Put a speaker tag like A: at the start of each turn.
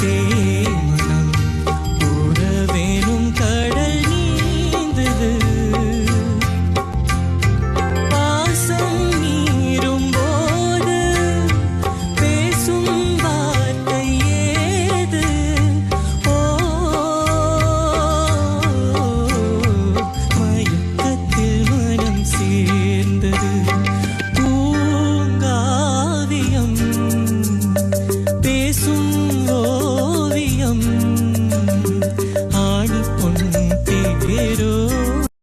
A: சேமகம் உறவேனும் கடல் நீந்தது. பாசம் நீரும் போது. பேசும் வார்த்தை ஏது? ஓ மயக்கத்தில் மனம் சேர்ந்தது. பூங்காவியம் பேசும் quiero